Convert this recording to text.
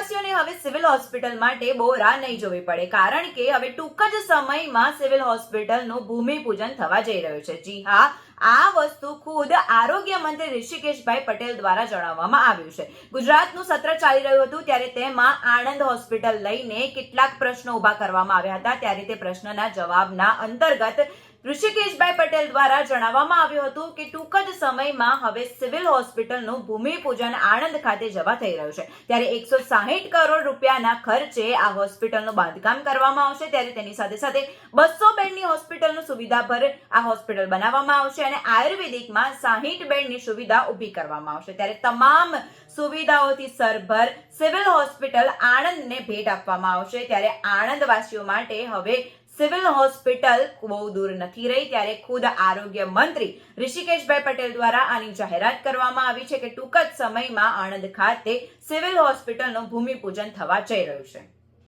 આણંદવાસીઓને હવે civil hospital માટે બહુ રાહ નહીં જોવી પડે, કારણ કે હવે ટૂંક જ સમયમાં સિવિલ હોસ્પિટલનું ભૂમિપૂજન થવા જઈ રહ્યું છે. જી હા, આ વસ્તુ ખુદ આરોગ્ય મંત્રી ઋષિકેશભાઈ પટેલ દ્વારા જણાવવામાં આવ્યું છે. ગુજરાતનું સત્ર ચાલી રહ્યું હતું ત્યારે તેમાં આણંદ હોસ્પિટલ લઈને કેટલાક પ્રશ્નો ઊભા કરવામાં આવ્યા હતા. ત્યારે તે પ્રશ્નના જવાબના અંતર્ગત ઋષિકેશભાઈ પટેલ દ્વારા જણાવવામાં આવ્યું હતું કે ટૂંક જ સમયમાં હવે સિવિલ હોસ્પિટલનું ભૂમિપૂજન આણંદ ખાતે જવા થઈ રહ્યું છે. ત્યારે એકસો સાહીઠ કરોડ રૂપિયાના ખર્ચે આ હોસ્પિટલનું બાંધકામ કરવામાં આવશે. ત્યારે તેની સાથે સાથે બસો બેડની હોસ્પિટલનું સુવિધા પર આ હોસ્પિટલ બનાવવામાં આવશે અને આયુર્વેદિકમાં સાહીઠ બેડની સુવિધા ઊભી કરવામાં આવશે. ત્યારે તમામ સુવિધાઓથી સરભર સિવિલ હોસ્પિટલ આણંદને ભેટ આપવામાં આવશે. ત્યારે આણંદવાસીઓ માટે હવે સિવિલ હોસ્પિટલ બહુ દૂર નથી રહી, ત્યારે ખુદ આરોગ્ય મંત્રી ઋષિકેશભાઈ પટેલ દ્વારા આની જાહેરાત કરવામાં આવી છે કે ટૂંક જ સમયમાં આણંદ ખાતે સિવિલ હોસ્પિટલનું ભૂમિપૂજન થવા જઈ રહ્યું છે.